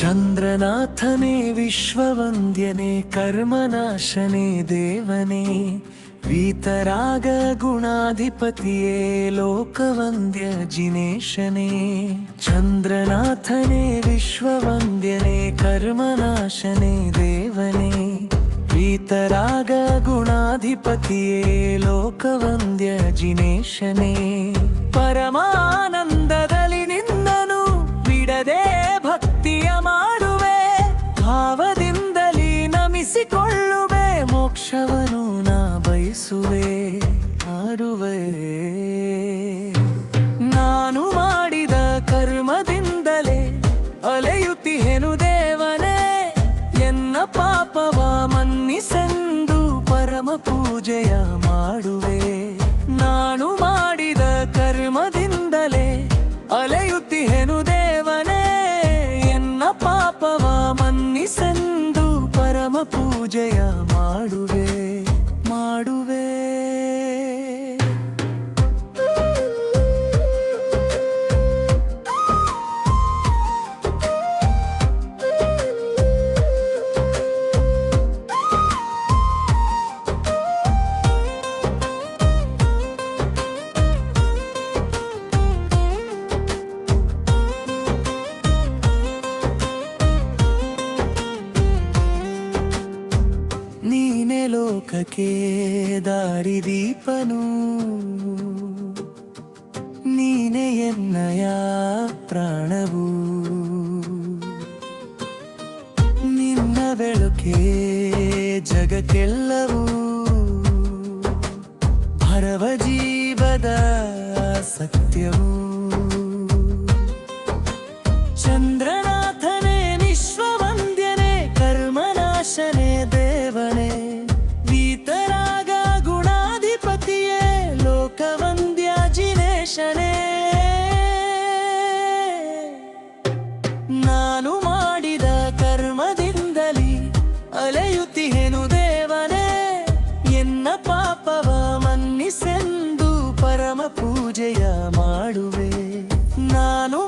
ಚಂದ್ರನಾಥನೇ ವಿಶ್ವವಂದ್ಯನೇ, ಕರ್ಮನಾಶನೇ ದೇವನೇ, ವೀತರಾಗ ಗುಣಾಧಿಪತಿಯೇ ಲೋಕವಂದ್ಯ ಜಿನೇಶನೇ ಚಂದ್ರನಾಥನೇ ವಿಶ್ವವಂದ್ಯನೇ, ಕರ್ಮನಾಶನೇ ದೇವನೇ, ವೀತರಾಗ ಗುಣಾಧಿಪತಿಯೇ ಲೋಕವಂದ್ಯ ಜಿನೇಶನೇ ಪರಮಾನಂದದಲ್ಲಿ ನಾನು ಮಾಡಿದ ಕರ್ಮದಿಂದಲೇ ಅಲೆಯುತ್ತಿಹೆನು ದೇವನೇ. ಎನ್ನ ಪಾಪವ ಮನ್ನಿಸೆಂದು ಪರಮ ಪೂಜೆಯ ಮಾಡುವೆ. ನಾನು ಮಾಡಿದ ಕರ್ಮದಿಂದಲೇ ಅಲೆಯುತ್ತಿಹೆನು ದೇವನೇ. ಎನ್ನ ಪಾಪವ ಮನ್ನಿಸೆಂದು ಪರಮ ಪೂಜೆಯ ಮಾಡುವೆ. ಮಾಡುವೆ ಲೋಕಕ್ಕೆ ದಾರಿದೀಪನು ನೀನೆ ಎನ್ನಯ ಪ್ರಾಣವು. ನಿನ್ನ ಬೆಳಕೆ ಜಗಕ್ಕೆಲ್ಲವೂ. ಭರವ ಜೀವದ ಸತ್ಯವು. ನಾನು ಮಾಡಿದ ಕರ್ಮದಿಂದಲಿ ಅಲೆಯುತ್ತಿಹೆನು ದೇವನೇ. ಎನ್ನ ಪಾಪವ ಮನ್ನಿಸೆಂದು ಪರಮ ಪೂಜೆಯ ಮಾಡುವೆ. ನಾನು